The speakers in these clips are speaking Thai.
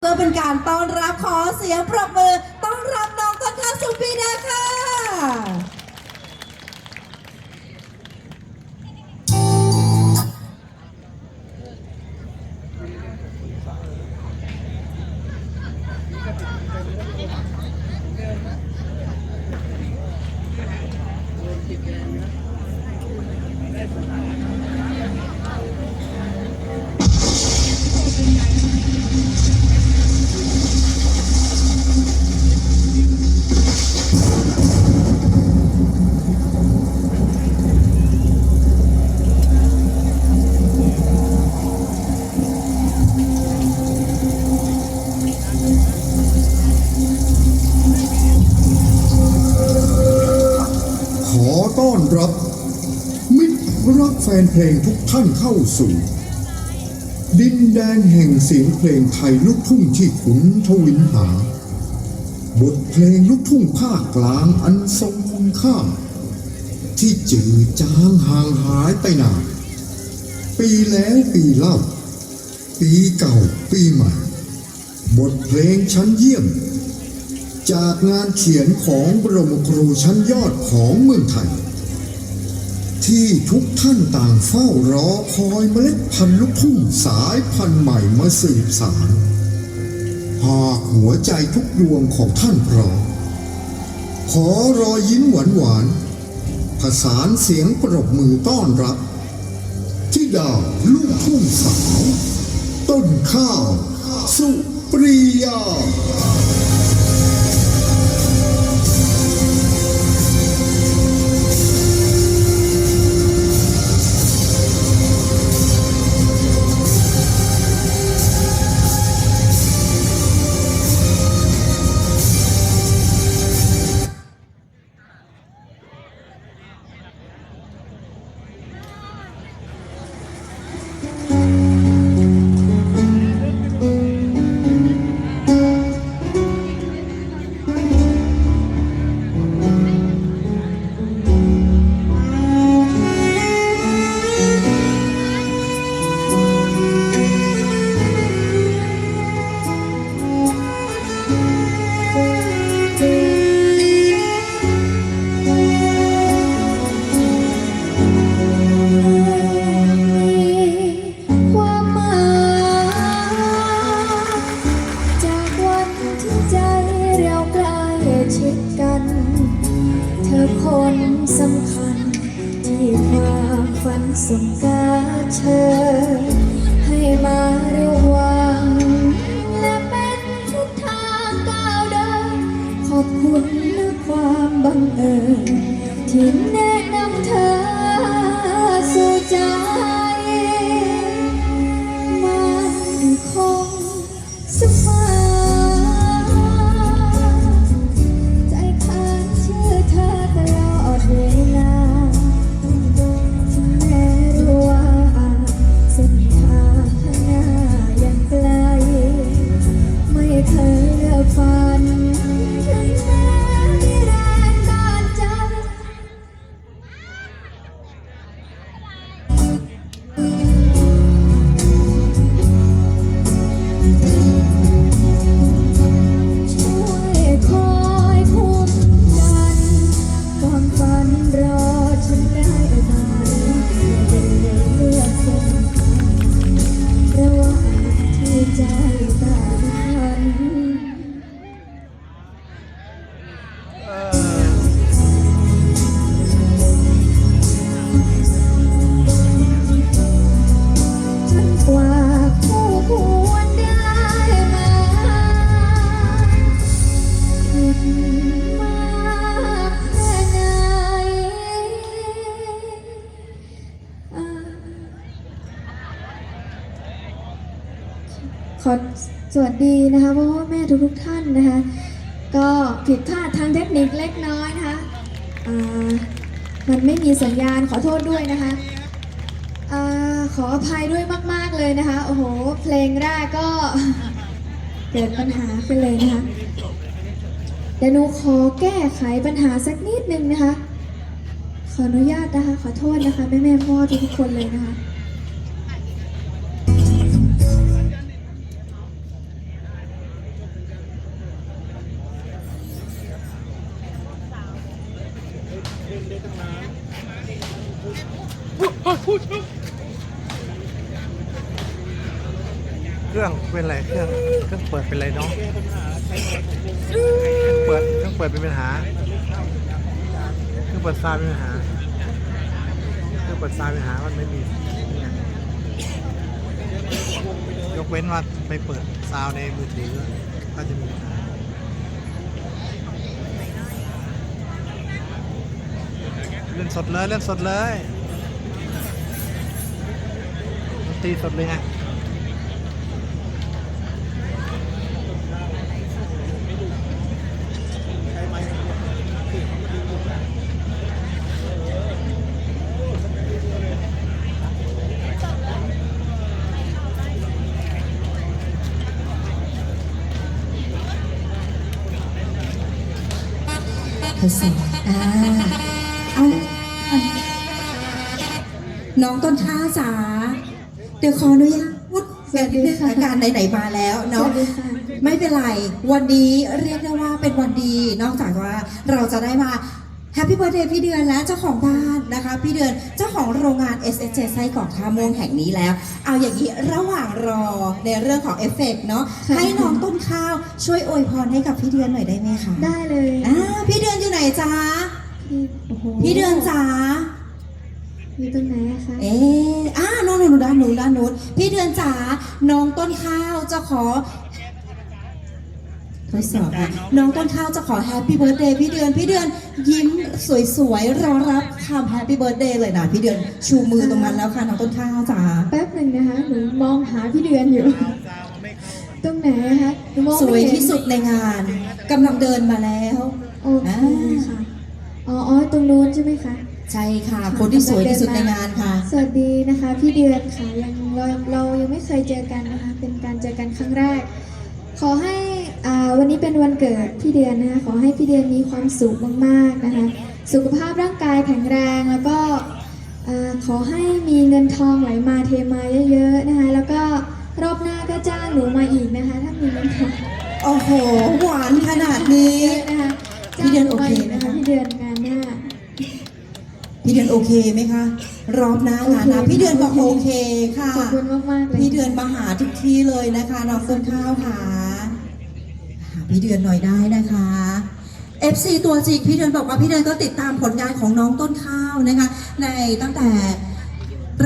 เพื่อเป็นการต้อนรับขอเสียงปรบมือ ต้อนรับน้องต้นข้าวสุปีดาค่ะ ลงทุกท่านเข้าสู่ ดินแดนแห่งเสียงเพลงไทยลูกทุ่งที่ขุนทวินหา บทเพลงลูกทุ่งภาคกลางอันทรงคุณค่า ที่จืดจางห่างหายไปนานปีแล้วปีเล่า ปีเก่าปีใหม่ บทเพลงชั้นเยี่ยม จากงานเขียนของบรมครูชั้นยอดของเมืองไทย ที่ทุกท่านต่างเฝ้ารอคอยเมล็ดพันธุ์ลูกทุ่งสายพันธุ์ใหม่มาสืบสารหากหัวใจทุกดวงของท่านพร้อมขอรอยยิ้มหวานหวานๆผสานเสียงปรบมือต้อนรับที่ดาวลูกทุ่งสาว ต้นข้าว สุปรียา กัน เธอคนสำคัญ ที่ความฝันสมกาเธอ ให้มาเร็ววัง และเป็นทิศทางก้าวเดิน ขอบคุณนะความบังเอิญที่แนะนำเธอ ขอสวัสดีนะคะพ่อพ่อแม่ทุกๆท่านนะคะ ก็ผิดพลาดทางเทคนิคเล็กน้อยนะคะมันไม่มีสัญญาณขอโทษด้วยนะคะอขออภัยด้วยมาก ๆเลยนะคะ โอ้โห เพลงแรกก็เกิดปัญหาขึ้นเลยนะคะเดี๋ยวหนูขอแก้ไขปัญหาสักนิดนึงนะคะ ขออนุญาตนะคะ ขอโทษนะคะแม่แม่ๆพ่อทุกคนเลยนะคะ เครื่องเป็นไรเครื่องเครื่องเปิดเป็นไรเนาะเปิดเครื่องเปิดเป็นปัญหาเครื่องเปิดซาวเป็นปัญหาเครื่องเปิดซาวด์เป็นปัญหามันไม่มียกเว้นว่าไปเปิดซาวในมือถือก็จะมีปัญหาเล่นสดเลยเล่นสดเลยดน ตรีสดเลยไงทดสอบอ่าเอาน้องต้นข้าวจ๋า เดี๋ยวขออนุญาตพูดเสียงนิดนึงอาการไหนๆมาแล้วสเนาะวัสดีค่ะไม่เป็นไร วันนี้เรียกได้ว่าเป็นวันดี นอกจากว่าเราจะได้มาแฮปปี้เบ t ร์ a เดย์พี่เดือนและเจ้าของบ้านนะคะ พี่เดือนเจ้าของโรงงาน s s j ไส้กรอกท่าม่วงแห่งนี้แล้ว เอาอย่างนี้ระหว่างรอในเรื่องของเอฟเฟกต์เนาะค่ะให้น้องต้นข้าวช่วยอวยพรให้กับพี่เดือนหน่อยได้ไหมคะได้เลยอ่าพี่เดือนอยู่ไหนจ๊ะพี่โอ้โหพี่เดือนจ๋า อยู่ตรงไหนอะคะ เอ๊ะอ่าน้องหนูด้านหนูด้านนู้นพี่เดือนจ๋า น้องต้นข้าวจะขอ ทดสอบนะน้องต้นข้าวจะขอแฮปปี้เบิร์ดเดย์พี่เดือนพี่เดือนยิ้มสวยๆรอรับคำแฮปปี้เบิร์ดเดย์เลยนะพี่เดือนชูมือตรงนั้นแล้วค่ะน้องต้นข้าวจ๋า แป๊บหนึ่งนะคะ หนูมองหาพี่เดือนอยู่ ตรงไหนอะคะหนูมองสไม่วยเห็นที่สุดในงานกำลังเดินมาแล้ว โอเคค่ะ อ๋ออ๋อตรงนู้นใช่ไหมคะ ใช่ค่ะ คนที่สวยที่สุดในงานค่ะ สวัสดีนะคะพี่เดือนค่ะยังเราเรายังไม่เคยเจอกันนะคะ เป็นการเจอกันครั้งแรก ขอให้อ่าวันนี้เป็นวันเกิดพี่เดือนนะคะขอให้พี่เดือนมีความสุขมากๆนะคะ สุขภาพร่างกายแข็งแรงแล้วก็อ่าขอให้มีเงินทองไหลมาเทมาเยอะๆนะคะแล้วก็รอบหน้าก็จ้างหนูมาอีกนะคะ ถ้ามีเงินทองโอ้โหหวานขนาดนี้เยอะนะคะพี่เดือนโอเคจ้างหนูมาอีกนะคะไหมคะพี่เดือนงานหน้า พี่เดือนโอเคไหมคะ รอบหน้างานนะโอเคพี่เดือนบอกโอเคค่ะ ขอบคุณมากๆเลยพี่เดือนมาหาทุกที่เลยนะคะน้องต้นข้าวค่ะหาพี่เดือนหน่อยได้นะคะ FC ตัวจริงพี่เดือนบอกว่าพี่เดือนก็ติดตามผลงานของน้องต้นข้าวนะคะ ในตั้งแต่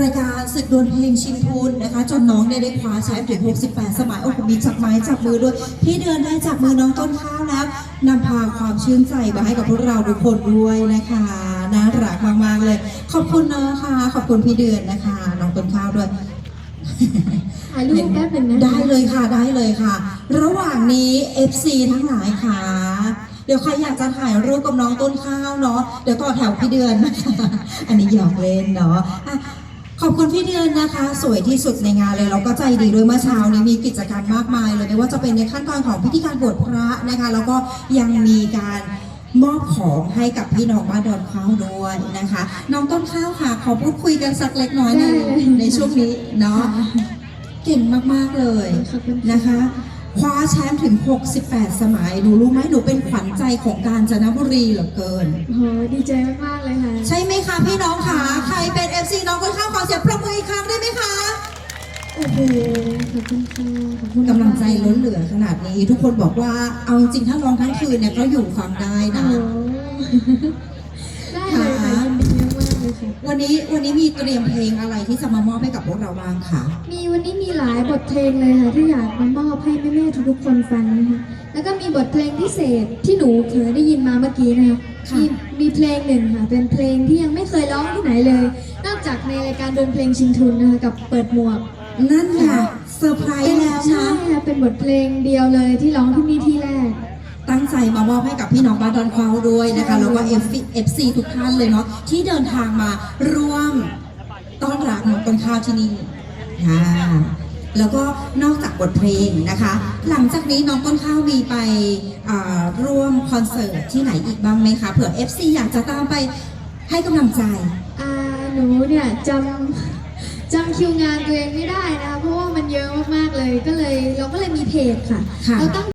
รายการศึกดวลเพลงชิงทุนนะคะ จนน้องเนี่ยได้คว้าแชมป์ถึง 68 สมัยโอ้โหมีจับไม้จับมือด้วย พี่เดือนได้จับมือน้องต้นข้าวแล้วนำพาความชื่นใจมาให้กับพวกเราทุกคนด้วยนะคะ น่ารักมากๆเลย ขอบคุณนะคะ ขอบคุณพี่เดือนนะคะ น้องต้นข้าวด้วยถ่ายรูปแป๊บหนึ่งนะได้เลยค่ะได้เลยค่ะ ระหว่างนี้ FC ทั้งหลายค่ะ เดี๋ยวใครอยากจะถ่ายรูปกับน้องต้นข้าวเนาะเดี๋ยวต่อแถวพี่เดือนนะคะ อันนี้หยอกเล่นเนาะอะขอบคุณพี่เดือนนะคะ สวยที่สุดในงานเลยแล้วก็ใจดีด้วยเมื่อเช้านี้มีกิจกรรมมากมายเลยไม่ว่าจะเป็นในขั้นตอนของพิธีการบวชพระนะคะ แล้วก็ยังมีการ มอบของให้กับพี่น้องบ้านดอนข้าวด้วยนะคะ น้องต้นข้าวค่ะ ขอพูดคุยกันสักเล็กน้อยในในช่วงนี้เนาะเก่งมาก ๆ เลยขอบคุณค่ะนะคะคว้าแชมป์ถึง 68 สมัย หนูรู้ไหมหนูเป็นขวัญใจของกาญจนบุรีเหลือเกินโอ้โหดีใจมาก ๆ เลยค่ะ ใช่ไหมคะพี่น้องคะ ใครเป็น FC น้องคนข้าวขอเสียงปรบมืออีกครั้งได้ไหมคะ โอ้โหขอบคุณค่ะขอบคุณกำลังใจล้นเหลือขนาดนี้ ทุกคนบอกว่าเอาจริงๆถ้าร้องทั้งคืนเนี่ยก็อยู่ฟังได้โอ้นะโหได้เลยค่ะยินดีมากๆเลยค่ะ วันนี้วันนี้มีเตรียมเพลงอะไรที่จะมามอบให้กับพวกเราบ้างคะมีวันนี้มีหลายบทเพลงเลยค่ะที่อยากมามอบให้แม่ๆทุกๆคนฟังนะคะ แล้วก็มีบทเพลงพิเศษที่หนูเคยได้ยินมาเมื่อกี้นะคะค่ะมีมีเพลงหนึ่งค่ะ เป็นเพลงที่ยังไม่เคยร้องที่ไหนเลย นอกจากในรายการดนเพลงชิงทุนนะคะกับเปิดหมวก นั่นไงเซอร์ไพรเป็นส์แล้วใช่นะ ค่ะเป็นบทเพลงเดียวเลยที่ร้องที่นี่ที่แรก ตั้งใจมามอบให้กับพี่น้องบ้านดอนควาวด้วยนะคะใช่แล้วก็ FC ทุกท่านเลยเนาะที่เดินทางมาร่วมต้อนรับน้องต้นข้าวที่นี่ค่ะแล้วก็นอกจากบทเพลงนะคะ หลังจากนี้น้องต้นข้าวมีไปอ่าร่วมคอนเสิร์ตที่ไหนอีกบ้างไหมคะเผื่อ FC อยากจะตามไปให้กำลังใจ อ่าหนูเนี่ยจำ จำคิวงานตัวเองไม่ได้นะคะเพราะว่ามันเยอะมากๆเลยก็เลยเราก็เลยมีเพจค่ะค่ะ เราตั้ง